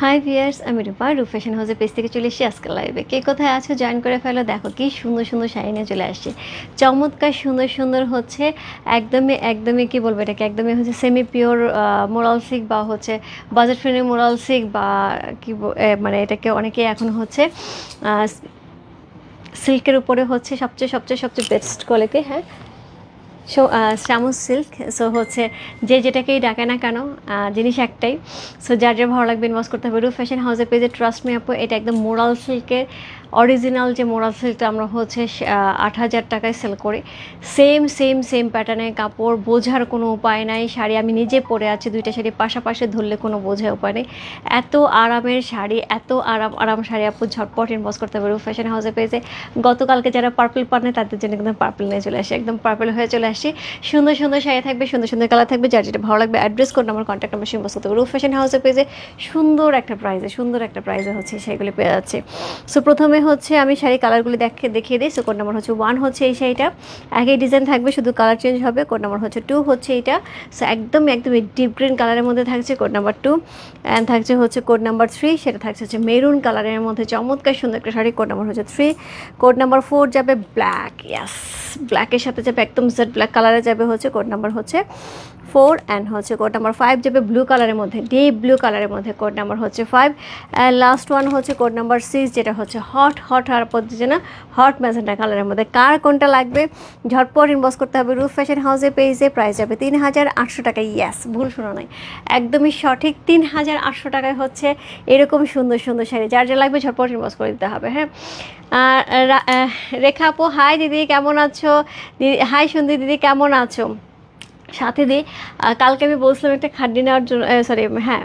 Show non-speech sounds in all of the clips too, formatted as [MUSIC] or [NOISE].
High viewers আমি রূপা, রূপ fashion হাউসের পেজ থেকে চলে এসেছি আজকে লাইভে কে কোথায় আছো? জয়েন করে ফেলো। দেখো কি সুন্দর সুন্দর শাড়ি নিয়ে চলে আসছে। চমৎকার, সুন্দর সুন্দর হচ্ছে একদমই একদমই কি বলব এটাকে? একদমই হচ্ছে সেমি পিওর মোরাল সিক বা হচ্ছে বাজেট ফ্রেন্ডলি মোরাল সিক বা কি মানে এটাকে অনেকে এখন হচ্ছে সিল্কের উপরে হচ্ছে সবচেয়ে সবচেয়ে সবচেয়ে বেস্ট কোয়ালিটি হ্যাঁ? সো শ্রামু সিল্ক সো হচ্ছে যে যেটাকেই ডাকে না কেন জিনিস একটাই। সো যার যা ভালো লাগবে ইনভেস্ট করতে হবে। রু ফ্যাশন হাউসের পেজে ট্রাস্ট মি আপু, এটা একদম মোরাল সিল্কের অরিজিনাল যে মোরাল সিল্কটা আমরা হচ্ছে আট হাজার টাকায় সেল করি। সেম সেম সেম প্যাটার্নের কাপড়, বোঝার কোনো উপায় নাই। শাড়ি আমি নিজে পরে আছি, দুইটা শাড়ি পাশাপাশি ধরলে কোনো বোঝার উপায় নেই। এত আরামের শাড়ি, এত আরাম আরাম শাড়ি আপু ঝটপট ইনভেস্ট করতে রুফ ফ্যাশন হাউসে পেজে গতকালকে যারা পার্পল পানে তাদের জন্য একদম পার্পল নিয়ে চলে আসে। একদম পার্পল হয়ে চলে আসছি সুন্দর সুন্দর শাড়ি থাকবে, সুন্দর সুন্দর কালার থাকবে। যার যেটা ভালো লাগবে অ্যাড্রেস কোড আমার কন্ট্যাক্ট নাম্বার ইনভেস্ট করতে পারব। ফ্যাশন হাউসে পেজে সুন্দর একটা প্রাইজে সুন্দর একটা প্রাইজে হচ্ছে সেগুলি পেয়ে যাচ্ছে। সো প্রথমে হচ্ছে আমি শাড়ি কালারগুলি দেখে, দেখিয়ে দিই। সো কোড নাম্বার হচ্ছে ওয়ান হচ্ছে এই শাড়িটা। একই ডিজাইন থাকবে, শুধু কালার চেঞ্জ হবে। কোড নাম্বার হচ্ছে টু হচ্ছে এইটা। সো একদম একদম ডিপ গ্রিন কালারের মধ্যে থাকছে কোড নাম্বার টু অ্যান্ড থাকছে হচ্ছে কোড নাম্বার থ্রি সেটা থাকছে হচ্ছে মেরুন কালারের মধ্যে। চমৎকার, সুন্দর একটা শাড়ি কোড নাম্বার হচ্ছে থ্রি কোড নাম্বার ফোর যাবে ব্ল্যাক ইয়াস ব্ল্যাকের সাথে যাবে একদম জেড ব্ল্যাক কালারে যাবে হচ্ছে কোড নাম্বার হচ্ছে ফোর অ্যান্ড হচ্ছে কোড নাম্বার ফাইভ যাবে ব্লু কালারের মধ্যে। ডিপ ব্লু কালারের মধ্যে কোড নাম্বার হচ্ছে ফাইভ অ্যান্ড লাস্ট ওয়ান হচ্ছে কোড নাম্বার সিক্স যেটা হচ্ছে হট হট হট হওয়ার পদ্ধতি না হট ম্যাজেন্টা কালারের মধ্যে। কার কোনটা লাগবে? ঝটপট ইনবক্স করতে হবে রুফ ফ্যাশন হাউসে পেজে প্রাইস যাবে তিন হাজার আটশো টাকা। ইয়াস ভুল শোনা নাই। একদমই সঠিক তিন হাজার আটশো টাকায় হচ্ছে এরকম সুন্দর সুন্দর শাড়ি। যার যা লাগবে ঝটপট ইনবক্স করে দিতে হবে হ্যাঁ? রেখা আপু হাই দিদি, কেমন আছো? হাই সুন্দর দিদি, কেমন আছো? সাথে আহ, কালকে আমি বলছিলাম একটা খাড্ডি নেওয়ার জন্য সরি হ্যাঁ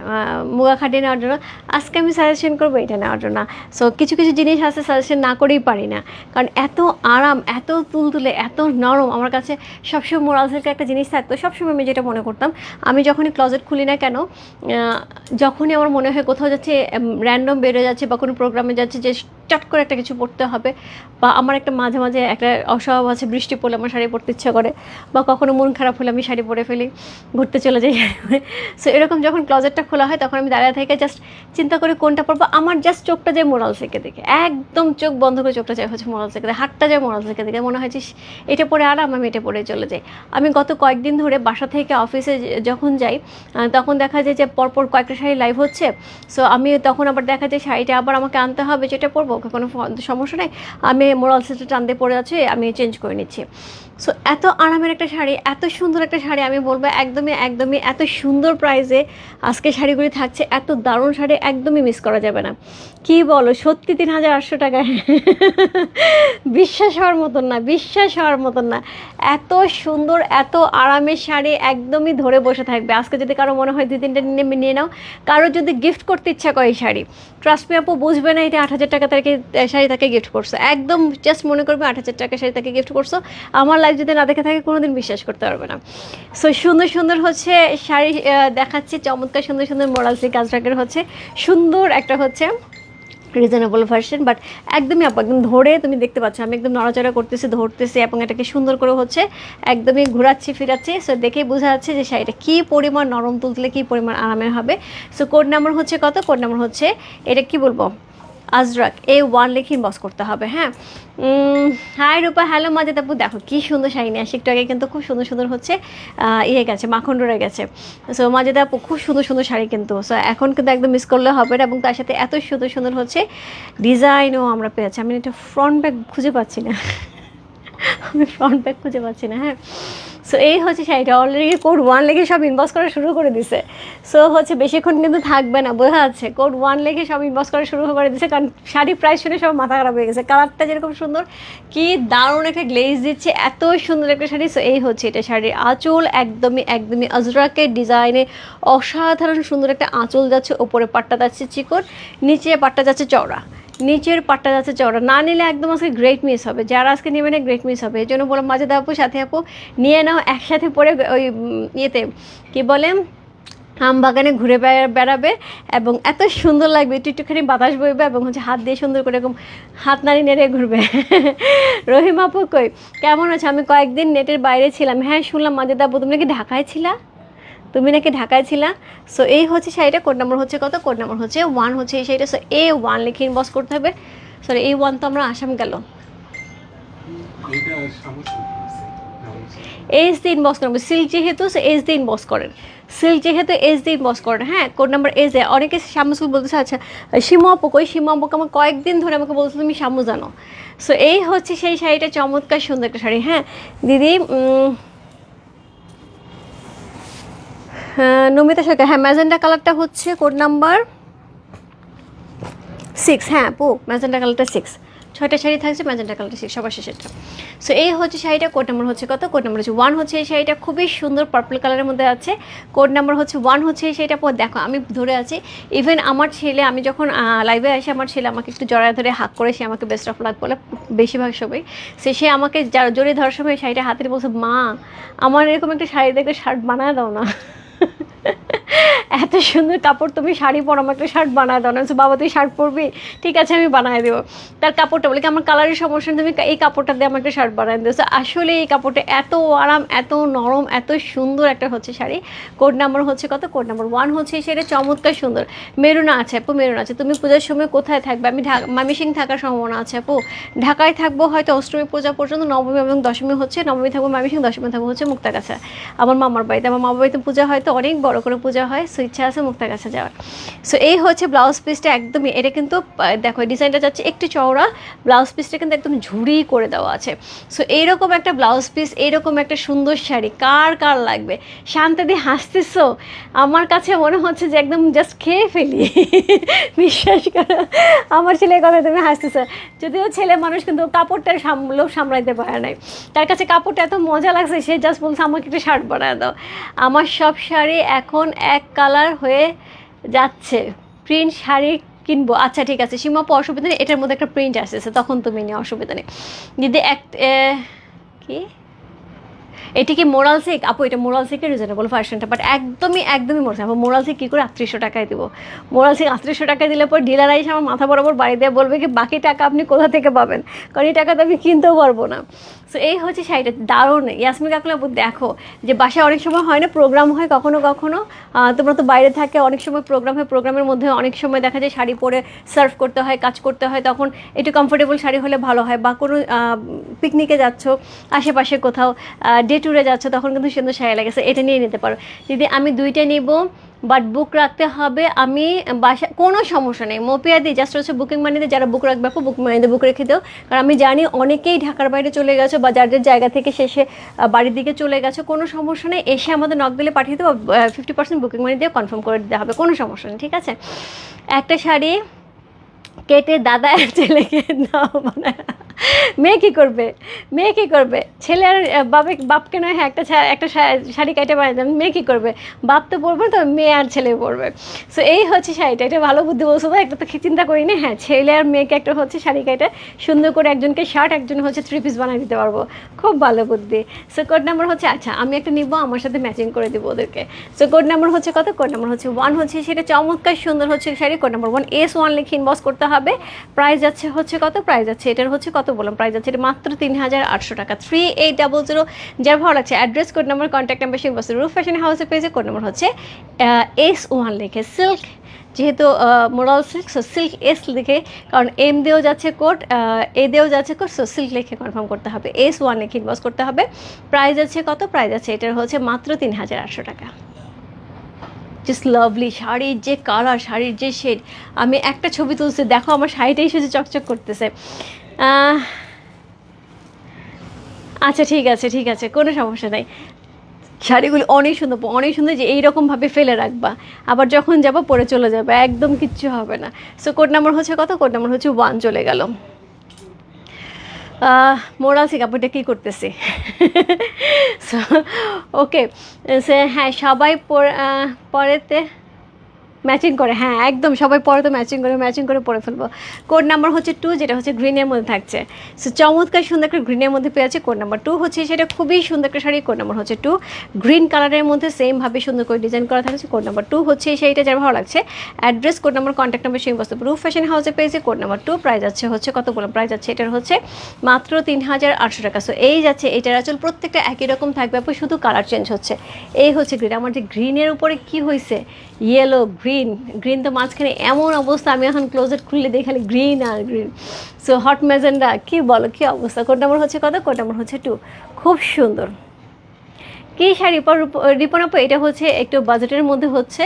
মুগা খাড্ডি নেওয়ার জন্য। আজকে আমি সাজেশন করব এটা নেওয়ার জন্য। সো কিছু কিছু জিনিস আছে সাজেশন না করেই পারি না। কারণ এত আরাম এত তুলতুলে এত নরম। আমার কাছে সবসময় মোরাল সিল্কের একটা জিনিস থাকতো সবসময় আমি যেটা মনে করতাম আমি যখনই ক্লজেট খুলি না কেন যখনই আমার মনে হয় কোথাও যাচ্ছে র্যান্ডম বেরো যাচ্ছে বা কোনো প্রোগ্রামে যাচ্ছে যে চট করে একটা কিছু পড়তে হবে বা আমার একটা মাঝে মাঝে একটা অস্বভাব আছে বৃষ্টি পড়লে আমার শাড়ি পরতে ইচ্ছা করে বা কখনো মন খারাপ হলে আমি শাড়ি পরে ফেলি, ঘুরতে চলে যাই। সো এরকম যখন ক্লজেটটা খোলা হয়, তখন আমি দাঁড়িয়ে থেকে জাস্ট চিন্তা করি কোনটা পরবো? আমার জাস্ট চোখটা যায় মোরাল থেকে দেখে একদম চোখ বন্ধ করে চোখটা যায় হচ্ছে মোরাল থেকে দেখে হাতটা যায় মোরাল থেকে দেখে মনে হয় যে এটা পরে আরাম, আমি এটা পরে চলে যাই। আমি গত কয়েকদিন ধরে বাসা থেকে অফিসে যখন যাই তখন দেখা যায় যে পরপর কয়েকটা শাড়ি লাইভ হচ্ছে। সো আমি তখন আবার দেখা যায় শাড়িটা আবার আমাকে আনতে হবে যেটা পরবো। কোনো সমস্যা নেই। আমি মোরাল সেটটা টান দিয়ে পড়ে আছে আমি চেঞ্জ করে নিচ্ছি। সো এত আরামের একটা শাড়ি, এত সুন্দর একটা শাড়ি আমি বলব একদমই একদমই, এত সুন্দর প্রাইসে আজকে শাড়িগুলি থাকছে, এত দারুণ শাড়ি একদমই মিস করা যাবে না। কি বলো, সত্যি তিন হাজার আটশো টাকায়? বিশ্বাস হওয়ার মতন না, বিশ্বাস হওয়ার মতন না। এত সুন্দর, এত আরামের শাড়ি একদমই ধরে বসে থাকবে। আজকে যদি কারও মনে হয় দুই তিনটা নিয়ে নিয়ে নাও, কারও যদি গিফট করতে ইচ্ছা করে এই শাড়ি ট্রাস্ট মি আপু, বুঝবে না এটা আট হাজার টাকা তাকে শাড়ি তাকে গিফট করছ। একদম জাস্ট মনে করবে আট হাজার টাকা শাড়ি তাকে গিফট করছ। আমার লাইফ যদি না দেখে থাকে, কোনোদিন বিশ্বাস করতে পারবে না। সো সুন্দর সুন্দর হচ্ছে শাড়ি দেখাচ্ছি, চমৎকার, সুন্দর সুন্দর মোরাল সিল্ক কাজরাকের হচ্ছে। সুন্দর একটা হচ্ছে রিজনেবল ভার্সন বাট একদমই আপু, একদম ধরে তুমি দেখতে পাচ্ছ, আমি একদম নড়াচড়া করতেছি, ধরতেছি, এবং এটাকে সুন্দর করে হচ্ছে একদমই ঘোরাচ্ছি, ফিরাচ্ছি। সো দেখেই বোঝা যাচ্ছে যে শাড়িটা কী পরিমাণ নরম, তুলতে কী পরিমাণ আরামের হবে। সো কোড নাম্বার হচ্ছে কত? কোড নাম্বার হচ্ছে, এটা কি বলব? আজরাক এ ওয়ান লিখে বস করতে হবে হ্যাঁ? হাই রূপা হ্যালো মাঝে তাপু দেখো কি সুন্দর শাড়ি নিয়ে আসি একটু আগে কিন্তু খুব সুন্দর সুন্দর হচ্ছে ইয়ে গেছে মাখন রয়ে গেছে। সো মাঝে তাপু খুব সুন্দর সুন্দর শাড়ি কিন্তু। সো এখন কিন্তু একদম মিস করলে হবে না, এবং তার সাথে এত সুন্দর সুন্দর হচ্ছে ডিজাইনও আমরা পেয়েছি। আমি এটা ফ্রন্ট ব্যাগ খুঁজে পাচ্ছি না। [LAUGHS] আমি ফ্রন্ট ব্যাগ খুঁজে পাচ্ছি না হ্যাঁ? সো এই হচ্ছে শাড়িটা অলরেডি কোড ওয়ান লেগে সব ইনবক্স করা শুরু করে দিছে। সো হচ্ছে বেশিক্ষণ কিন্তু থাকবে না, বোঝা যাচ্ছে। কোড ওয়ান লেগে সব ইনবক্স করা শুরু করে দিছে, কারণ শাড়ি প্রাইস শুনে সব মাথা খারাপ হয়ে গেছে। কালারটা যেরকম সুন্দর, কি দারুণ একটা গ্লেজ দিচ্ছে এত সুন্দর একটা শাড়ি। সো এই হচ্ছে এটা শাড়ির আঁচল একদমই একদমই আজরাকের ডিজাইনে অসাধারণ সুন্দর একটা আঁচল যাচ্ছে। ওপরে পাট্টা যাচ্ছে চিকন, নিচে পাট্টা যাচ্ছে চওড়া। নিচের পাটটা যাচ্ছে চওড়া। না নিলে একদম আজকে গ্রেট মিস হবে। যারা আজকে নেবে না গ্রেট মিস হবে। এই জন্য বললাম, মাঝে আপু, সাথে আপু, নিয়ে নাও, একসাথে পরে ওই ইয়েতে, কী বলে, আম বাগানে ঘুরে বেড়া- বেড়াবে এবং এত সুন্দর লাগবে। একটু, একটুখানি বাতাস বইবে এবং হচ্ছে হাত দিয়ে সুন্দর করে এরকম হাত নাড়ি নেড়ে ঘুরবে। [LAUGHS] রহিম আপু কই? কেমন আছে? আমি কয়েকদিন নেটের বাইরে ছিলাম। হ্যাঁ শুনলাম মাঝে দাবু তুমি নাকি ঢাকায় ছিলা? তুমি নাকি ঢাকায় ছিলা? সো এই হচ্ছে শাড়িটা কোড নাম্বার হচ্ছে কত? কোড নাম্বার হচ্ছে ওয়ান হচ্ছে এই শাড়িটা। সো এ ওয়ান লিখে ইনবক্স করতে হবে। সরি এই ওয়ান তো আমরা আসাম গেল। এস দিয়ে ইনবক্স করেন সিল্ক যেহেতু এইচ দিয়ে ইনবক্স করেন। সিল্ক যেহেতু এইচ দিয়ে বস করেন। হ্যাঁ কোড নাম্বার এস দেয়। অনেকে শামুসুল বলতেছে আচ্ছা সীমা আপু কই? সীমা আমার কয়েকদিন ধরে আমাকে বলছে, তুমি শামু জানো। সো এই হচ্ছে সেই শাড়িটা, চমৎকার সুন্দর একটা শাড়ি। হ্যাঁ দিদি নমিতা সরকার। হ্যাঁ ম্যাজেন্ডা কালারটা হচ্ছে কোড নাম্বার সিক্স হ্যাঁ আপু ম্যাজেন্ডা কালারটা সিক্স ছয়টা শাড়ি থাকছে ম্যাজেন্ডা কালারটা সিক্স সবার শেষেরটা। সো এই হচ্ছে শাড়িটা। কোড নাম্বার হচ্ছে কত? কোড নাম্বার হচ্ছে ওয়ান হচ্ছে এই শাড়িটা। খুবই সুন্দর পার্পল কালারের মধ্যে আছে। কোড নাম্বার হচ্ছে ওয়ান হচ্ছে এই শাড়িটা। পর দেখো, আমি ধরে আছি ইভেন আমার ছেলে, আমি যখন লাইভে আসি, আমার ছেলে আমাকে একটু জড়ায় ধরে হাক করে, সে আমাকে বেস্ট অফ লাক বলে, বেশিরভাগ সময় সে সে আমাকে জড়িয়ে ধরার সময় শাড়িটা হাতে নিয়ে বলছে মা, আমার এরকম একটা শাড়ি দেখে শার্ট বানায় দাও না। এত সুন্দর কাপড়, তুমি শাড়ি পরো, আমাকে শার্ট বানায় দাও না বাবা তুই শার্ট পরবি। ঠিক আছে, আমি বানায় দেবো। তার কাপড়টা বলে আমার কালারের সমস্যা তুমি এই কাপড়টা দিয়ে আমাকে শার্ট বানায় দিও। আসলে এই কাপড়টা এত আরাম, এত নরম, এত সুন্দর একটা হচ্ছে শাড়ি। কোড নাম্বার হচ্ছে কত? কোড নাম্বার ওয়ান হচ্ছে সেটা চমৎকার সুন্দর। মেরুনা আছে আপু, মেরুনা আছে। তুমি পূজার সময় কোথায় থাকবে? আমি ঢাকা মামিসিং থাকার সম্ভাবনা আছে আপু। ঢাকায় থাকব হয়তো অষ্টমী পূজা পর্যন্ত, নবমী এবং দশমী হচ্ছে, নবমী থাকব মামিসিং দশমী থাকব হচ্ছে মুক্তাগাছা। আমার মামার বাড়িতে, আমার মামার বাড়িতে পূজা হয়তো অনেক বড়। করে পূজা হয়, সো ইচ্ছা আছে মুক্তাগাছা যাওয়ার। সো এই হচ্ছে ব্লাউজ পিসটা একদমই, এটা কিন্তু দেখো ডিজাইনটা যাচ্ছে একটু চওড়া, ব্লাউজ পিসটা কিন্তু একদম ঝুড়ি করে দেওয়া আছে। সো এইরকম একটা ব্লাউজ পিস এইরকম একটা সুন্দর শাড়ি, কার কার লাগবে? শান্তিদি, হাসতেছো? আমার কাছে মনে হচ্ছে যে একদম জাস্ট খেয়ে ফেলি। [LAUGHS] বিশ্বাস করো, আমার ছেলের কথা তুমি হাসতেছো। যদিও ছেলে মানুষ, কিন্তু কাপড়টা সাম- লোভ সামলাইতে পারে নাই। তার কাছে কাপড়টা এত মজা লাগছে, সে জাস্ট বলছে, আমাকে একটু শার্ট বানায় দাও। আমার সব শাড়ি এখন এক কালার হয়ে যাচ্ছে। প্রিন্ট শাড়ি কিনবো। আচ্ছা ঠিক আছে। সীমাপু অসুবিধা নেই। এটার মধ্যে একটা প্রিন্ট আসতেছে। তখন তুমি নিয়ে অসুবিধা নেই। যদি এক কি? এটি কি মোরাল সিক আপু, এটা মোরাল সিকের রিজনেবল ভার্সনটা বাট একদমই একদমই মোরাল আপু মোরাল সিক কী করে আটত্রিশশো টাকায় দেবো? মোরাল সিক আটত্রিশশো টাকায় দিলে পর ডিলার এসে আমার মাথা বরাবর বাড়ি দিয়ে বলবে কি, বাকি টাকা আপনি কোথা থেকে পাবেন? কারণ এই টাকা তো আমি কিনতেও পারব না। সো এই হচ্ছে শাড়িটা, দারুণ। ইয়াসমি আপু, দেখো যে বাসায় অনেক সময় হয় না প্রোগ্রাম হয় কখনো কখনো। তোমরা তো বাইরে থাকে, অনেক সময় প্রোগ্রাম হয়। প্রোগ্রামের মধ্যে অনেক সময় দেখা যায় শাড়ি পরে সার্ভ করতে হয়, কাজ করতে হয়, তখন একটু কমফোর্টেবল শাড়ি হলে ভালো হয়। বা কোনো পিকনিকে যাচ্ছ, আশেপাশে কোথাও ডে ট্যুরে যাচ্ছ, তখন কিন্তু সুন্দর শাড়ি লাগেছে, এটা নিয়ে নিতে পারো। দিদি আমি দুইটা নিব বাট বুক রাখতে হবে, আমি বাসা, কোনো সমস্যা নেই। মোপিয়া দিই জাস্ট হচ্ছে বুকিং মানিতে যারা বুক রাখবে, আপু বুক মানিতে বুক রেখে দাও। কারণ আমি জানি অনেকেই ঢাকার বাইরে চলে গেছো, বা যার যার জায়গা থেকে শেষে বাড়ির দিকে চলে গেছো, কোনো সমস্যা নেই। এসে আমাদের নক দিলে পাঠিয়ে দেবো ফিফটি পার্সেন্ট বুকিং মানি দিয়ে কনফার্ম করে দিতে হবে, কোনো সমস্যা নেই, ঠিক আছে? একটা শাড়ি কেটে দাদা ছেলেকে দাও মানে মেয়ে কী করবে? মেয়ে কী করবে? ছেলে আর বাবে বাপকে নয় হ্যাঁ একটা একটা শাড়ি কেটে দেবেন মেয়ে কী করবে? বাপ তো পরবে, তো মেয়ে আর ছেলে পরবে। সো এই হচ্ছে শাড়িটা। এটা ভালো বুদ্ধি বলছো তো একটা তো চিন্তা করিনি। হ্যাঁ ছেলে আর মেয়েকে একটা হচ্ছে শাড়ি কেটে সুন্দর করে একজনকে শার্ট, একজন হচ্ছে থ্রি পিস বানিয়ে দিতে পারব। খুব ভালো বুদ্ধি। সো কোড নাম্বার হচ্ছে আচ্ছা আমি একটা নিবো, আমার সাথে ম্যাচিং করে দেবো ওদেরকে। সো কোড নাম্বার হচ্ছে কত? কোড নাম্বার হচ্ছে ওয়ান হচ্ছে, সেটা চমৎকার সুন্দর হচ্ছে sari. Code number one S one লিখে ইনবক্স করতে হবে। প্রাইস যাচ্ছে হচ্ছে কত? প্রাইস যাচ্ছে, এটার হচ্ছে কত বললাম? প্রাইস যাচ্ছে এটা মাত্র তিন হাজার আটশো টাকা। থ্রি এইট ডাবল জিরো যার ভালো লাগছে address code number contact number সেই বস্তু রুফ ফ্যাশন হাউসের পেজে কোড নাম্বার হচ্ছে এস ওয়ান লিখে সিল্ক যেহেতু moral silk so silk S লিখে, কারণ এম দিয়েও যাচ্ছে কোড এ দিয়েও যাচ্ছে কোড সো সিল্ক লিখে কনফার্ম করতে হবে। এস ওয়ান লিখে করতে হবে। প্রাইস আছে কত? প্রাইস আছে এটার হচ্ছে মাত্র তিন হাজার আটশো টাকা। জাস্ট লাভলি শাড়ির যে কালার শাড়ির যে শেড আমি একটা ছবি তুলছি, দেখো আমার শাড়িটাই শুধু চকচক করতেছে। আচ্ছা ঠিক আছে ঠিক আছে, কোনো সমস্যা নাই। শাড়িগুলি অনেক সুন্দর অনেক সুন্দর যে এইরকমভাবে ফেলে রাখবা। আবার যখন যাব পরে চলে যাবে, একদম কিচ্ছু হবে না। সো কোড নাম্বার হচ্ছে কত? কোড নাম্বার হচ্ছে ওয়ান চলে গেল। মোরাল সে কাপড়টা কী করতেছে? [LAUGHS] সো ওকে হ্যাঁ সবাই পর- পরেতে ম্যাচিং করে হ্যাঁ একদম, সবাই পরে তো ম্যাচিং করে ম্যাচিং করে পরে ফেলব। কোড নাম্বার হচ্ছে টু যেটা হচ্ছে গ্রিনের মধ্যে থাকছে। সো চমৎকার সুন্দর একটা গ্রিনের মধ্যে পেয়েছে কোড নাম্বার টু হচ্ছে, সেটা খুবই সুন্দর একটা শাড়ি কোড নাম্বার হচ্ছে টু গ্রিন কালারের মধ্যে সেমভাবে সুন্দর করে ডিজাইন করা থাকছে কোড নাম্বার টু হচ্ছে, সেইটা যার ভালো লাগছে। Address code number contact number সেই বস্তু। রুফ ফ্যাশন হাউসে পেয়েছে কোড নাম্বার টু প্রাইস আছে হচ্ছে, কত বললাম? প্রাইস আছে এটার হচ্ছে মাত্র তিন হাজার আটশো টাকা। সো এই যাচ্ছে, এটার আচল প্রত্যেকটা একই রকম থাকবে শুধু কালার চেঞ্জ হচ্ছে। এই হচ্ছে গ্রিন আমার যে গ্রিনের উপরে কি হয়েছে ইয়েলো গ্রিন গ্রিন গ্রিন তো মাঝখানে এমন অবস্থা, আমি এখন ক্লোজেট খুললে দেখালে গ্রিন আর গ্রিন সো হট ম্যাজেন্ডা কি বলো, কি অবস্থা? কোড নাম্বার হচ্ছে কত কোড নাম্বার হচ্ছে টু খুব সুন্দর। কি শাড়ি? পর রিপন আপু, এটা হচ্ছে একটু বাজেটের মধ্যে হচ্ছে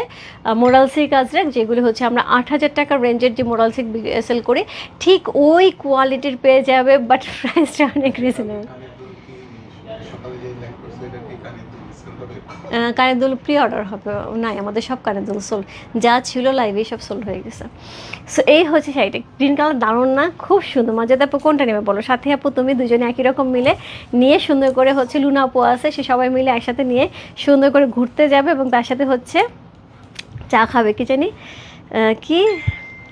মোরাল সিল্ক আজরাক যেগুলো হচ্ছে আমরা আট হাজার টাকার রেঞ্জের যে মোরাল সিল্ক সেল করি, ঠিক ওই কোয়ালিটির পেয়ে যাবে বাট প্রাইসটা [LAUGHS] অনেক রিজনেবল কানের দুল কি সকালে যে লাইভ করছে এটা কি কানের দুল ডিসকাউন্ট হবে কানের দুল প্রি অর্ডার হবে। নাই, আমাদের সব কানের দুল সোল যা ছিল লাইভে সব সোল হয়ে গেছে। সো এই হচ্ছে শাড়িটা। গ্রিন কালার দারুণ না? খুব সুন্দর। মজাদা আপু কোনটা নেবে বলো? সাথে আপু, তুমি দুজনে একই রকম মিলে নিয়ে সুন্দর করে হচ্ছে লুনা আপু আছে, সে সবাই মিলে একসাথে নিয়ে সুন্দর করে ঘুরতে যাবে এবং তার সাথে হচ্ছে চা খাবে। কি জানি কি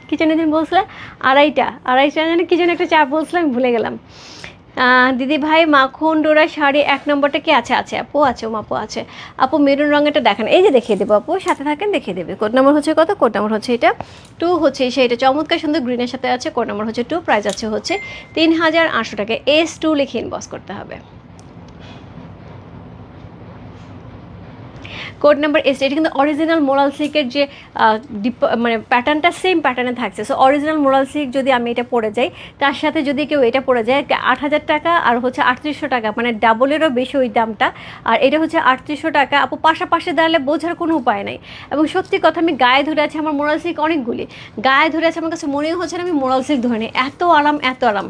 কি জানি তুমি বলছিলে? আড়াইটা। আড়াইটা জানি কি জানি একটা চা বলছিলাম, ভুলে গেলাম। দিদি ভাই মাখন ডোরা শাড়ি, এক নম্বরটা কি আছে? আছে, আপু আছে মাপু আছে। আপু, মেরুন রঙেরটা দেখেন। এই যে দেখিয়ে দেবো আপু, সাথে থাকেন, দেখিয়ে দেবে। কোড নম্বর হচ্ছে কত? কোড নম্বর হচ্ছে এটা টু, হচ্ছে সেইটা চমৎকার সুন্দর গ্রিনের সাথে আছে। কোড নম্বর হচ্ছে টু, প্রাইস আছে হচ্ছে তিন হাজার আটশো টাকা। এস টু লিখে ইনবক্স করতে হবে। কোড নাম্বার এস এটা কিন্তু অরিজিনাল মোরাল সিল্কের যে মানে প্যাটার্নটা সেম প্যাটার্নে থাকছে। সো অরিজিনাল মোরাল সিল্ক যদি আমি এটা পরে যাই, তার সাথে যদি কেউ এটা পরে যায় আট হাজার টাকা আর হচ্ছে আটত্রিশশো টাকা মানে ডাবলেরও বেশি ওই দামটা। আর এটা হচ্ছে আটত্রিশশো টাকা। আপু, পাশাপাশি দাঁড়ালে বোঝার কোনো উপায় নাই। এবং সত্যি কথা, আমি গায়ে ধরে আছি, আমার মোরাল সিল্ক অনেকগুলি। গায়ে ধরে আছে, আমার কাছে মনেই হচ্ছে না আমি মোরাল সিল্ক ধরে নিই। এত আরাম এত আরাম।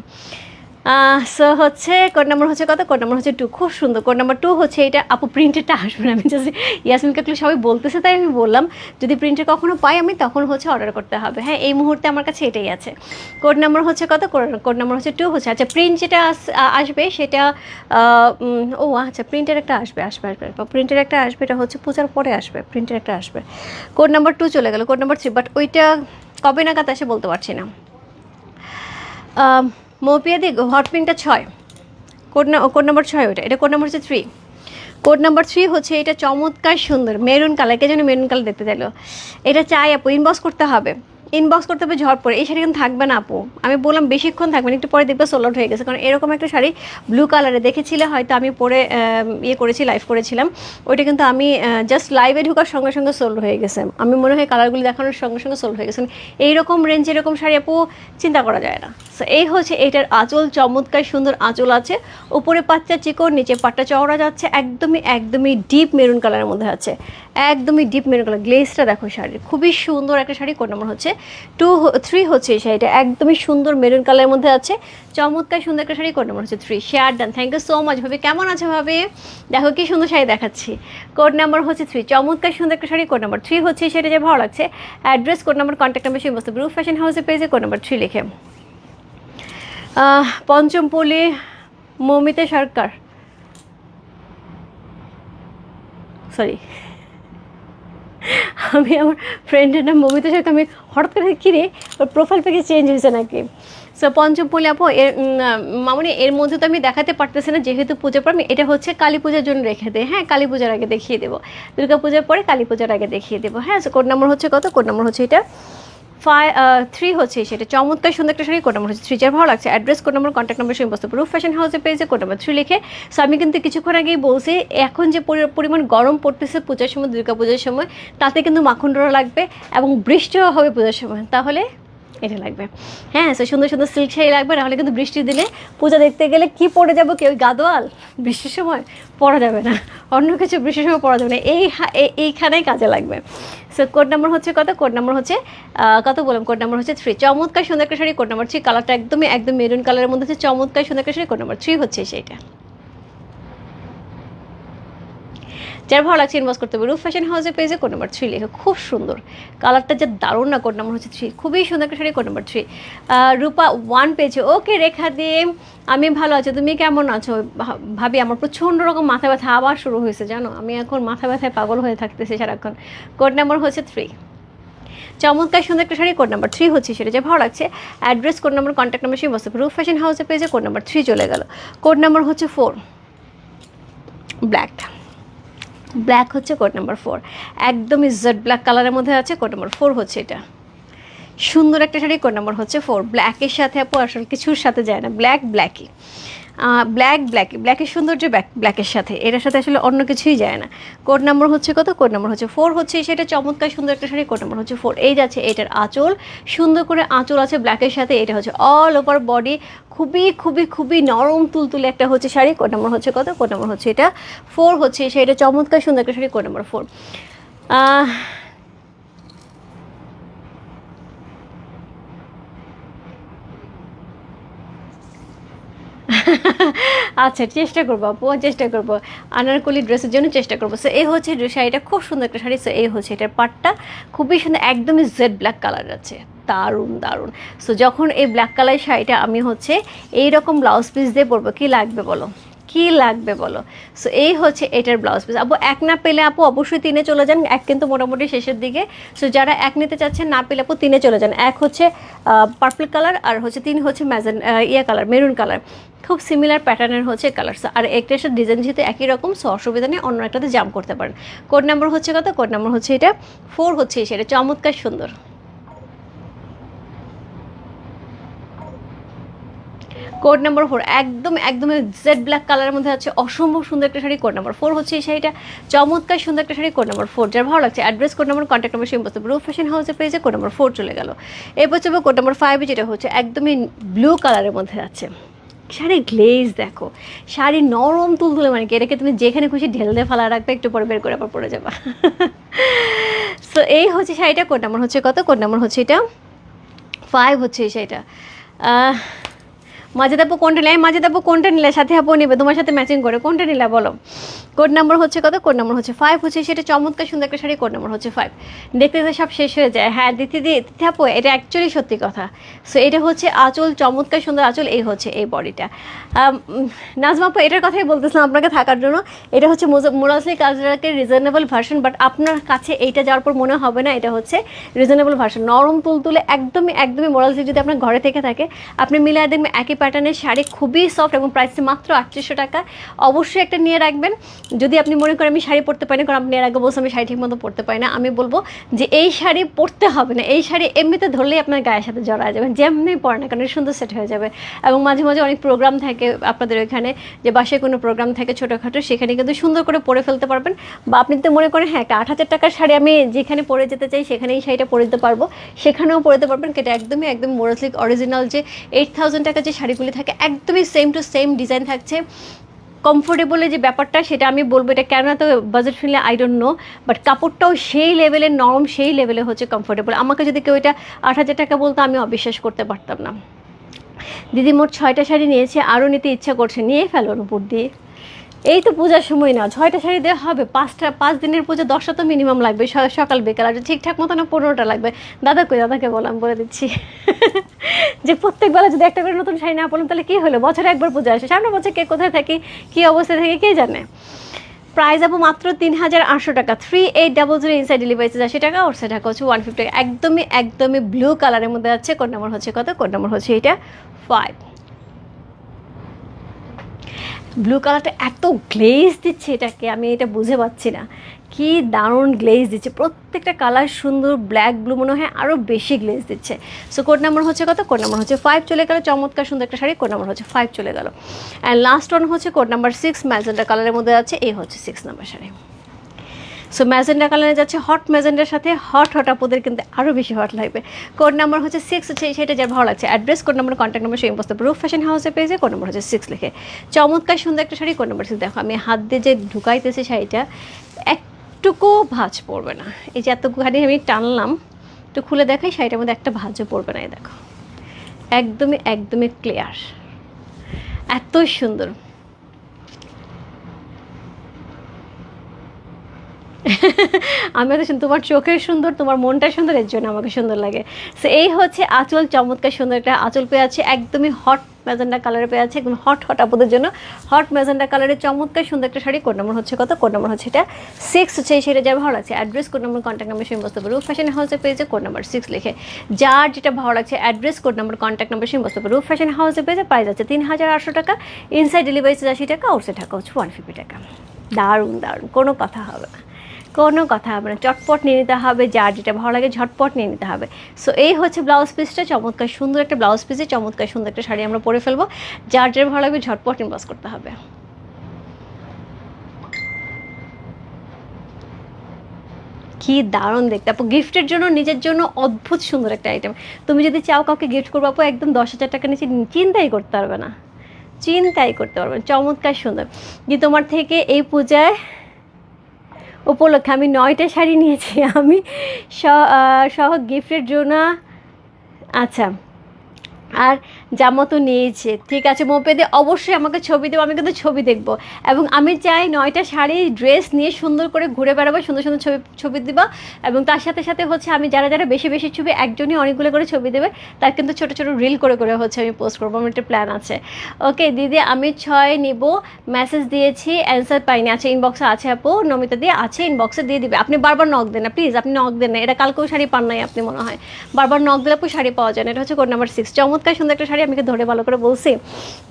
সো হচ্ছে কোড নাম্বার হচ্ছে কত? কোড নাম্বার হচ্ছে টু খুব সুন্দর। কোড নাম্বার টু হচ্ছে এটা আপু প্রিন্টেডটা আসবে না। আমি জাস্ট ইয়াসমিন কাকলি সবাই বলতেছে, তাই আমি বললাম, যদি প্রিন্টের কখনো পাই আমি তখন হচ্ছে অর্ডার করতে হবে। হ্যাঁ এই মুহূর্তে আমার কাছে এটাই আছে। কোড নাম্বার হচ্ছে কত? কোড নাম্বার হচ্ছে টু হচ্ছে। আচ্ছা প্রিন্ট যেটা আসবে সেটা ও আচ্ছা প্রিন্টের একটা আসবে আসবে আসবে প্রিন্টের একটা আসবে, এটা হচ্ছে পূজার পরে আসবে প্রিন্টের একটা আসবে। কোড নাম্বার টু চলে গেল কোড নাম্বার থ্রি বাট ওইটা কবে নাগাদ আসে বলতে পারছি না। মৌপিয়াদি হট পিঙ্কটা ছয়। কোড কোড নম্বর ছয় ওটা। এটা কোড নাম্বার হচ্ছে থ্রি কোড নাম্বার থ্রি হচ্ছে এটা চমৎকার সুন্দর। Maroon colour. কে যেন মেরুন কালার দেখতে চাইলো। এটা চাই আপু ইনবক্স করতে হবে। ইনবক্স করতে হবে, ঝড় পরে এই শাড়ি কিন্তু থাকবে না, আপু। আমি বললাম বেশিক্ষণ থাকবে না, একটু পরে দেখবে সোল হয়ে গেছে। কারণ এরকম একটা শাড়ি ব্লু কালারে দেখেছিলে, হয়তো আমি পরে ইয়ে করেছি লাইভ করেছিলাম। ওইটা কিন্তু আমি জাস্ট লাইভে ঢুকার সঙ্গে সঙ্গে সোল্ড হয়ে গেছে। আমি মনে হয় কালারগুলি দেখানোর সঙ্গে সঙ্গে সোল্ড হয়ে গেছে। এইরকম রেঞ্জ এরকম শাড়ি, আপু, চিন্তা করা যায় না। সো এই হচ্ছে এটার আঁচল, চমৎকার সুন্দর আঁচল আছে। উপরে পাচ্চা চিকন, নিচে পাটটা চওড়া যাচ্ছে, একদমই একদমই ডিপ মেরুন কালারের মধ্যে আছে। একদমই ডিপ মেরুন কালার গ্লেসটা দেখো শাড়ির। খুবই সুন্দর একটা শাড়ি কোন নম্বর হচ্ছে টু থ্রি হচ্ছে এই শাড়িটা। একদমই সুন্দর মেরুন কালারের মধ্যে আছে। চমৎকার সুন্দর একটা শাড়ি কোড নম্বর হচ্ছে three share done thank you so much ভাবে। কেমন আছে ভাবে? দেখো কি সুন্দর শাড়ি দেখাচ্ছি। কোড নাম্বার হচ্ছে থ্রি চমৎকার সুন্দর একটা শাড়ি কোড নাম্বার থ্রি হচ্ছে সেটা যে ভালো লাগছে। Address code number contact number সেই বস্তু। গ্রুপ ফ্যাশন হাউসে পেয়েছে কোড নাম্বার থ্রি লিখে। পঞ্চমপল্লী মৌমিতা সরকার। সরি আমি আমার ফ্রেন্ডের নাম মমিতা সাথে আমি হঠাৎ করে কিরে? ওর প্রোফাইল পেজে চেঞ্জ হয়েছে নাকি? সো পঞ্চম পলি আপু, এর মামনি, এর মধ্যে তো আমি দেখাতে পারতেছি না, যেহেতু পুজোর পর আমি এটা হচ্ছে কালী পূজার জন্য রেখে দেয় হ্যাঁ কালী পূজার আগে দেখিয়ে দেবো। দুর্গা পূজার পরে কালী পূজার আগে দেখিয়ে দেবো। হ্যাঁ সো কোড নম্বর হচ্ছে কত? কোড নম্বর হচ্ছে এটা। ফাই থ্রি হচ্ছে সেটা চমৎকার, সুন্দর একটা শাড়ি কোড নম্বর হচ্ছে থ্রি চার ভালো লাগছে। অ্যাড্রেস কোড নম্বর কন্ট্যাক্ট নম্বর সঙ্গে বস্তু রুফ ফ্যাশন হাউসে পেয়েছে কোড নম্বর থ্রি লিখে। সো আমি কিন্তু কিছুক্ষণ আগেই বলছি, এখন যে পরিমাণ গরম পড়তেছে পূজার সময় দুর্গা পূজার সময়, তাতে কিন্তু মাখন ডোরা লাগবে এবং বৃষ্টিও হবে পূজার সময়। তাহলে এটা লাগবে। হ্যাঁ সো সুন্দর সুন্দর সিল্ক শাড়ি লাগবে নাহলে কিন্তু বৃষ্টি দিলে পূজা দেখতে গেলে কি পরে যাব কেউ? গাদোয়াল? বৃষ্টির সময় পরা যাবে না। অন্য কিছু বৃষ্টির সময় পরা যাবে না। এই এইখানেই কাজে লাগবে। সো কোড নাম্বার হচ্ছে কত? কোড নাম্বার হচ্ছে কত বললাম? কোড নাম্বার হচ্ছে থ্রি চমৎকার সুন্দর একটা শাড়ি কোড নাম্বার থ্রি কালারটা একদমই, একদম মেরুন কালারের মধ্যে হচ্ছে চমৎকার সুন্দর একটা শাড়ি কোড নাম্বার থ্রি হচ্ছে সেইটা। যার ভালো লাগছে ইনভেস্ট করতে হবে। রুফ ফ্যাশন হাউসে পেয়েছে কোড নাম্বার থ্রি লেখা। খুব সুন্দর। কালারটা যে দারুণ না কোড নাম্বার হচ্ছে থ্রি খুবই সুন্দর একটা sari code number three Rupa one পেয়েছে ওকে রেখা দিয়ে আমি ভালো আছি। তুমি কেমন আছো? ভাবি আমার প্রচণ্ড রকম মাথা ব্যথা আবার শুরু হয়েছে, জানো? আমি এখন মাথা ব্যথায় পাগল হয়ে থাকতেছি সারাক্ষণ। কোড নাম্বার হচ্ছে থ্রি চমৎকার সুন্দর একটা শাড়ি কোড নাম্বার থ্রি হচ্ছে সেটা। যে ভালো লাগছে address code number contact number সেই বস্তু। রুফ ফ্যাশন হাউসে পেয়েছে কোড নাম্বার থ্রি চলে গেল। কোড নাম্বার হচ্ছে ফোর ব্ল্যাকটা ব্ল্যাক হচ্ছে কোট নাম্বার ফোর একদমই জেড ব্ল্যাক কালারের মধ্যে আছে কোট নাম্বার ফোর হচ্ছে এটা। সুন্দর একটা শাড়ি কোট নাম্বার হচ্ছে ফোর ব্ল্যাকের সাথে আপু আসলে কিছুর সাথে যায় না। ব্ল্যাক ব্ল্যাকই ব্ল্যাক ব্ল্যাক ব্ল্যাকের সৌন্দর্য ব্ল্যাক ব্ল্যাকের সাথে। এটার সাথে আসলে অন্য কিছুই যায় না। কোড নাম্বার হচ্ছে কত? কোড নাম্বার হচ্ছে ফোর হচ্ছে, সেটা চমৎকার সুন্দর একটা শাড়ি কোড নাম্বার হচ্ছে ফোর এই যাচ্ছে এটার আঁচল। সুন্দর করে আঁচল আছে ব্ল্যাকের সাথে, এটা হচ্ছে অল ওভার বডি খুবই খুবই খুবই নরম, তুলতুলে একটা হচ্ছে শাড়ি। কোড নাম্বার হচ্ছে কত? কোড নাম্বার হচ্ছে এটা ফোর হচ্ছে, সেটা চমৎকার সুন্দর একটা শাড়ি কোড নাম্বার ফোর আচ্ছা চেষ্টা করব আপু, চেষ্টা করব। আনারকলি ড্রেসের জন্য চেষ্টা করব। সো এই হচ্ছে শাড়িটা খুব সুন্দর একটা শাড়ি। সো এই হচ্ছে এটার পাটটা খুবই সুন্দর, একদমই জেড ব্ল্যাক কালার আছে। দারুণ দারুণ। সো যখন এই ব্ল্যাক কালার শাড়িটা আমি হচ্ছে এই রকম ব্লাউজ পিস দিয়ে পরবো, কি লাগবে বলো? কি লাগবে বলো? সো এই হচ্ছে এটার ব্লাউজ পিস আপু এক না পেলে আপু অবশ্যই তিনে চলে যান, এক কিন্তু মোটামুটি শেষের দিকে। সো যারা এক নিতে চাচ্ছেন, না পেলে আপু তিনে চলে যান। এক হচ্ছে পার্পল কালার আর হচ্ছে তিন হচ্ছে ম্যাজেন ইয়ে কালার মেরুন কালার খুব সিমিলার প্যাটার্নের হচ্ছে কালার আর একটা সাথে ডিজাইন যেহেতু একই রকম সো অসুবিধা নেই, অন্য একটাতে জাম করতে পারেন। কোড নাম্বার হচ্ছে কত? কোড নাম্বার হচ্ছে এটা। ফোর হচ্ছে সেটা চমৎকার সুন্দর। কোড নাম্বার ফোর, একদম একদম জেড ব্ল্যাক কালারের মধ্যে আছে অসম্ভব সুন্দর একটা শাড়ি কোড নাম্বার ফোর হচ্ছে এই শাড়িটা। চমৎকার সুন্দর একটা শাড়ি কোড নাম্বার ফোর, যার ভালো লাগছে। Address code number contact number সেই বস্তু ব্লু ফ্যাশন হাউসে পেয়েছে কোড নাম্বার ফোর চলে গেল। এরপর হচ্ছে কোড নাম্বার ফাইভে যেটা হচ্ছে একদমই ব্লু কালারের মধ্যে আছে। শাড়ির গ্লেজ দেখো, শাড়ি নরম তুলতুলে মানে কি? এটাকে তুমি যেখানে খুশি ঢেল দিয়ে ফালা রাখবে, একটু পরে বের করে আবার পরে যাবা। সো এই হচ্ছে শাড়িটা। কোড নাম্বার হচ্ছে কত? কোড নাম্বার হচ্ছে এটা। ফাইভ হচ্ছে এই শাড়িটা। মাঝে দেবো কোনটা নিলে? মাঝে দেবো কোনটা নিলে? সাথে আপু নেবে, তোমার সাথে ম্যাচিং করে। কোনটা নিলে বলো? কোড নাম্বার হচ্ছে কত? কোড নাম্বার হচ্ছে ফাইভ হচ্ছে সেটা চমৎকার, সুন্দর একটা শাড়ি কোড নাম্বার হচ্ছে ফাইভ দেখতে দেখতে সব শেষ হয়ে যায়। হ্যাঁ দিতে দিতে আপু, এটা অ্যাকচুয়ালি সত্যি কথা। সো এটা হচ্ছে আঁচল, চমৎকার, সুন্দর আঁচল। এই হচ্ছে এই বডিটা। নাজমা আপু, এটার কথাই বলতেছিলাম আপনাকে থাকার জন্য। এটা হচ্ছে মোরাসলি কালচারাকের রিজনেবল ভার্সন বাট আপনার কাছে এইটা যাওয়ার পর মনে হবে না, এটা হচ্ছে রিজনেবল ভার্সন নরম তুলতুলে একদমই একদমই মোরালসলি যদি আপনার ঘরে থেকে থাকে, আপনি মিলে দেখবেন একই প্যাটার্নের শাড়ি খুবই সফট এবং প্রাইস মাত্র আটত্রিশশো টাকা। অবশ্যই একটা নিয়ে রাখবেন। যদি আপনি মনে করেন আমি শাড়ি পরতে পারি না, কারণ আপনি এর আগে বলছেন আমি শাড়ি ঠিক মতো পরতে পারি না, আমি বলব যে এই শাড়ি পরতে হবে না। এই শাড়ি এমনিতে ধরলেই আপনার গায়ের সাথে জড়া যাবে, যেমনি পরে না কারণ সুন্দর সেট হয়ে যাবে। এবং মাঝে মাঝে অনেক প্রোগ্রাম থাকে আপনাদের ওইখানে, যে বাসায় কোনো প্রোগ্রাম থাকে ছোটোখাটো, সেখানে কিন্তু সুন্দর করে পরে ফেলতে পারবেন। বা আপনি তো মনে করেন হ্যাঁ একটা আট হাজার টাকার শাড়ি আমি যেখানে পরে যেতে চাই সেখানে এই শাড়িটা পরে দিতে পারব। সেখানেও পরে দিতে পারবেন এটা একদমই, একদম মোরাসলিক অরিজিনাল যে এইট থাউজেন্ড টাকার যে শাড়িগুলি থাকে, একদমই সেম টু সেম ডিজাইন থাকছে। কমফোর্টেবলের যে ব্যাপারটা, সেটা আমি বলব, এটা কেন তো budget friendly I don't know but কাপড়টাও সেই লেভেলে নরম সেই লেভেলে হচ্ছে কমফোর্টেবল আমাকে যদি কেউ এটা আট হাজার টাকা বলতো, আমি অবিশ্বাস করতে পারতাম না। দিদি মোট ছয়টা শাড়ি নিয়েছে, আরও নিতে ইচ্ছা করছে, নিয়ে ফেলো উপর দিয়ে এই তো পূজার সময় না, ছয়টা শাড়ি দেওয়া হবে, পাঁচটা, পাঁচ দিনের পুজো দশটা তো মিনিমাম লাগবে সকাল বিকাল, আর ঠিকঠাক মতো না পনেরোটা লাগবে। দাদা কই, দাদাকে বললাম বলে দিচ্ছি। [LAUGHS] যে প্রত্যেকবেলা যদি একটা করে নতুন শাড়ি না পড়লাম তাহলে কী হলো? বছরে একবার পুজো আসে। সামনে বছর কে কোথায় থাকি, কী অবস্থায় থাকে, কে জানে? প্রাইস আপু মাত্র তিন হাজার আটশো টাকা। Three eight double zero inside delivery আশি টাকা ওর টাকা হচ্ছে ওয়ান ফিফটি একদমই একদমই ব্লু কালারের মধ্যে আছে কোড নাম্বার হচ্ছে কত? কোড নাম্বার হচ্ছে এটা ফাইভ ব্লু কালারটা এত গ্লেজ দিচ্ছে এটাকে, আমি এটা বুঝে পাচ্ছি না। কি দারুণ গ্লেজ দিচ্ছে। প্রত্যেকটা কালার সুন্দর ব্ল্যাক ব্লু মনে হয় আরও বেশি গ্লেজ দিচ্ছে। সো কোড নাম্বার হচ্ছে কত? কোড নাম্বার হচ্ছে ফাইভ চলে গেলো। চমৎকার, সুন্দর একটা শাড়ি কোড নাম্বার হচ্ছে ফাইভ চলে গেল। অ্যান্ড লাস্ট ওয়ান হচ্ছে কোড নাম্বার সিক্স ম্যাজেন্টা কালারের মধ্যে আছে, এই হচ্ছে six number sari. So magenta কালারে যাচ্ছে হট ম্যাজেন্ডার সাথে হট হট আপুদের কিন্তু আরও বেশি হট লাগবে। কোড নাম্বার হচ্ছে সিক্স হচ্ছে সেটা যার ভালো লাগছে। Address code number contact number সেই বস্তু প্রুফ ফ্যাশন হাউসে পেয়েছে কোড নাম্বার হচ্ছে সিক্স লিখে। চমৎকার, সুন্দর একটা শাড়ি কোড নাম্বার সিক্স দেখো, আমি হাত দিয়ে যে ঢুকাইতেছি শাড়িটা, একটুকু ভাঁজ পড়বে না। এই যে এতখানি আমি টানলাম, একটু খুলে দেখাই, শাড়িটার মধ্যে একটা ভাঁজও পড়বে না, এই দেখো। একদমই একদমই ক্লিয়ার এত সুন্দর। আমি তো শুন- তোমার চোখের সুন্দর, তোমার মনটা সুন্দর, এর জন্য আমাকে সুন্দর লাগে। সো এই হচ্ছে আঁচল, চমৎকার সুন্দর একটা আঁচল পেয়ে আছে, একদমই হট ম্যাজেন্ডা কালারে পেয়ে আছে, একদম হট হট আপুদের জন্য। হট ম্যাজেন্ডা কালারের চমৎকার সুন্দর একটা শাড়ি কোড নম্বর হচ্ছে কত? কোড নম্বর হচ্ছে এটা সিক্স হচ্ছে সেটা যা ভালো লাগছে। অ্যাড্রেস কোড নম্বর কন্ট্যাক্ট নাম্বার সেই বসতে পারবে ফ্যাশন হাউসে পেয়েছে কোড নাম্বার সিক্স লিখে। যার যেটা ভালো লাগছে অ্যাড্রেস কোড নম্বর কন্ট্যাক্ট নাম্বার সেই বসতে পারবে ফ্যাশন হাউসে পেয়েছে প্রাইস আছে তিন হাজার আটশো টাকা। ইনসাইড ডেলিভারি আশি টাকা আউটসাইড টাকা হচ্ছে ওয়ান ফিফটি টাকা। দারুণ দারুণ, কোনো কথা হবে না। কোনো কথা হবে না। চটপট নিয়ে নিতে হবে, যার যেটা ভালো লাগে ঝটপট নিয়ে নিতে হবে। সো এই হচ্ছে ব্লাউজ পিসটা চমৎকার সুন্দর একটা ব্লাউজ পিসে চমৎকার সুন্দর একটা শাড়ি আমরা পরে ফেলব। যার যেটা ভালো লাগবে ঝটপট ইনবক্স করতে হবে। কি দারুণ দেখতে। আপু গিফটের জন্য, নিজের জন্য অদ্ভুত সুন্দর একটা আইটেম তুমি যদি চাও কাউকে গিফট করব, আপু, একদম দশ হাজার টাকা নিচে চিন্তাই করতে পারবে না। চিন্তাই করতে পারবে চমৎকার সুন্দর। যে তোমার থেকে এই পূজায় উপলক্ষে আমি নয়টা শাড়ি নিয়েছি আমি সহ গিফটের জন্য। আচ্ছা আর জামা মতো নিয়েছে। ঠিক আছে মোপেদে অবশ্যই আমাকে ছবি দেবো, আমি কিন্তু ছবি দেখব। এবং আমি চাই নয়টা শাড়ি, ড্রেস নিয়ে সুন্দর করে ঘুরে বেড়াবো, সুন্দর সুন্দর ছবি ছবি দিবা। এবং তার সাথে সাথে হচ্ছে আমি যারা যারা বেশি বেশি ছবি, একজনই অনেকগুলো করে ছবি দেবে, তার কিন্তু ছোটো ছোটো রিল করে করে হচ্ছে আমি পোস্ট করব, আমার একটা প্ল্যান আছে। ওকে দিদি, আমি ছয় নিব মেসেজ দিয়েছি অ্যান্সার পাইনি, আছে ইনবক্সে আছে আপু, নমিতা দিয়ে আছে ইনবক্সে দিয়ে দিবে। আপনি বারবার নক দেন না প্লিজ আপনি নক দেন না, এটা কালকেও শাড়ি পান নাই, আপনি মনে হয়। বারবার নক দিলে আপু শাড়ি পাওয়া যায় না, এটা হচ্ছে কোড নাম্বার সিক্স চমৎকার সুন্দর একটা শাড়ি আমি ধরে ভালো করে বলছি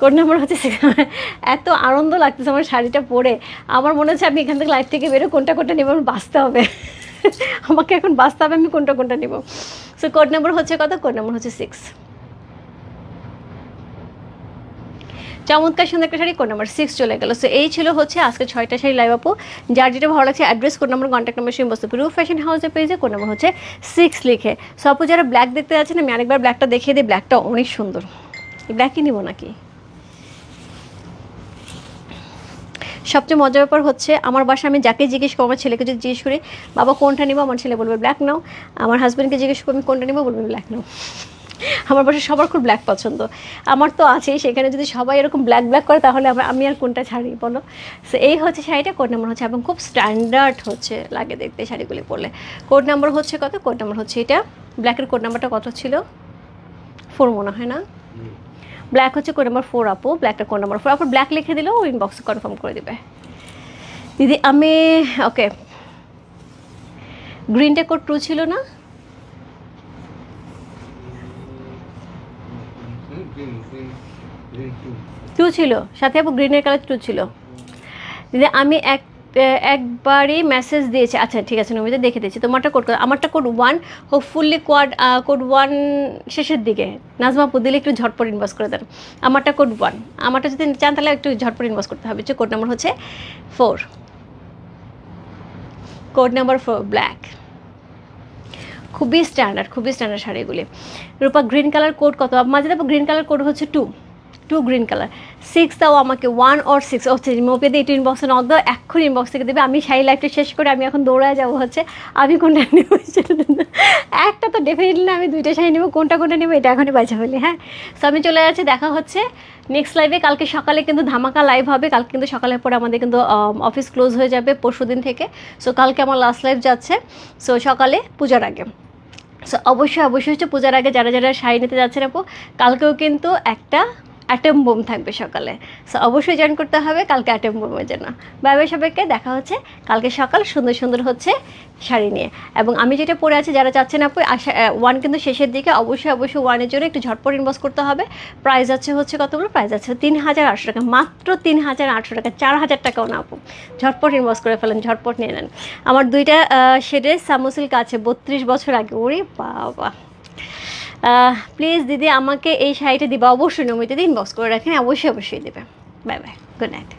কোড নাম্বার হচ্ছে। এত আনন্দ লাগতেছে আমার শাড়িটা পরে। আমার মনে হচ্ছে আমি এখান থেকে লাইফ থেকে বেরো কোনটা কোনটা নেব আমার বাঁচতে হবে। [LAUGHS] আমাকে এখন বাঁচতে হবে, আমি কোনটা কোনটা নেব। সো কোড নাম্বার হচ্ছে কত? কোড নাম্বার হচ্ছে সিক্স চমৎকার সুন্দর একটা শাড়ি কোড নাম্বার সিক্স চলে গেল। সো এই ছিল হচ্ছে আজকে ছয়টা শাড়ি লাইভ আপু যার যেটা ভালো লাগছে address code number contact number সেই বস্তু রূপ ফ্যাশন হাউসের পেজে কোড নাম্বার হচ্ছে সিক্স লিখে। সো আপু, যারা ব্ল্যাক দেখতে যাচ্ছেন, আমি আরেকবার ব্ল্যাকটা দেখিয়ে দিই ব্ল্যাকটা অনেক সুন্দর। ব্ল্যাকই নিব নাকি? সবচেয়ে মজার ব্যাপার হচ্ছে, আমার বাসা আমি যাকে জিজ্ঞেস করি আমার ছেলেকে যদি জিজ্ঞেস করি, বাবা, কোনটা নিবো? আমার ছেলে বলবে, ব্ল্যাক নাও। আমার হাজব্যান্ডকে জিজ্ঞেস করি আমি কোনটা নিবো? বলবে ব্ল্যাক নাও। আমার বাসায় সবার খুব ব্ল্যাক পছন্দ। আমার তো আছেই, সেখানে যদি সবাই এরকম ব্ল্যাক ব্ল্যাক করে, তাহলে আমি আর কোনটা ছাড়ি, বলো? সো এই হচ্ছে শাড়িটা, কোড নাম্বার হচ্ছে, এবং খুব স্ট্যান্ডার্ড হচ্ছে, লাগে দেখতে শাড়িগুলি পরলে। কোড নাম্বার হচ্ছে কত? কোড নাম্বার হচ্ছে এটা। ব্ল্যাকের কোড নাম্বারটা কত ছিল? ফোর মনে হয় না? ব্ল্যাক হচ্ছে কোড নাম্বার ফোর আপু ব্ল্যাকটা কোড নাম্বার ফোর আপু ব্ল্যাক লিখে দিলেও ইনবক্সে কনফার্ম করে দেবে। দিদি, আমি ওকে গ্রিনটা কোড টু ছিল না? টু ছিল। সাথে আপু গ্রিনের কালার টু ছিল। দিদি, আমি এক একবারই মেসেজ দিয়েছে। আচ্ছা ঠিক আছে নমিতা দেখে দিয়েছি। তোমারটা কোড আমারটা code one hopefully code code one শেষের দিকে। নাজমা আপু, দিলে একটু ঝটপট ইনভেস্ট করে দেন। আমারটা কোড ওয়ান আমারটা যদি চান, তাহলে একটু ঝটপট ইনভেস্ট করতে হবে। যে কোড নাম্বার হচ্ছে four code number four black খুবই স্ট্যান্ডার্ড খুবই স্ট্যান্ডার্ড শাড়িগুলি। রূপা গ্রিন কালার কোড কত? মাঝে গ্রিন কালার কোড হচ্ছে two two green colour six দাও আমাকে ওয়ান অর সিক্স হচ্ছে মোপে দিয়ে একটু ইনবক্সে নক দাও এখন ইনবক্স থেকে দেবে। আমি শাড়ি লাইফটা শেষ করে আমি এখন দৌড়ায় যাব হচ্ছে। আমি কোনটা নেব একটা তো ডেফিনেটলি আমি দুইটা শাড়ি নেব। কোনটা কোনটা নেব, এটা এখনই বাঁচা ফেলি হ্যাঁ? সো আমি চলে যাচ্ছি, দেখা হচ্ছে নেক্সট লাইভে কালকে সকালে কিন্তু ধামাকা লাইভ হবে। কালকে কিন্তু সকালের পরে আমাদের কিন্তু অফিস ক্লোজ হয়ে যাবে পরশু দিন থেকে। সো কালকে আমার লাস্ট লাইভ যাচ্ছে। সো সকালে পূজার আগে। সো অবশ্যই অবশ্যই হচ্ছে পূজার আগে যারা যারা শাড়ি নিতে যাচ্ছেন আপু, কালকেও কিন্তু একটা অ্যাটেম বোম থাকবে সকালে। সো অবশ্যই জয়েন করতে হবে, কালকে অ্যাটেম বোমের জন্য। বাইবে সবাইকে, দেখা হচ্ছে কালকে সকাল, সুন্দর সুন্দর হচ্ছে শাড়ি নিয়ে। এবং আমি যেটা পরে আছি, যারা চাচ্ছেন আপু, আশা ওয়ান কিন্তু শেষের দিকে, অবশ্যই অবশ্যই ওয়ানের জন্য একটু ঝটপট ইনভেস্ট করতে হবে। প্রাইস আছে হচ্ছে কতগুলো প্রাইস আছে তিন হাজার আটশো টাকা, মাত্র তিন হাজার আটশো টাকা চার হাজার টাকাও না আপু। ঝটপট ইনভেস্ট করে ফেলেন, ঝটপট নিয়ে নেন। আমার দুইটা শেডের সামোসিল্ক আছে, বত্রিশ বছর আগে, ওরে বাবা। প্লিজ দিদি আমাকে এই শাড়িটা দিবা। অবশ্যই নমিত দিন বক্স করে রাখেন, অবশ্যই অবশ্যই দেবে। Bye bye good night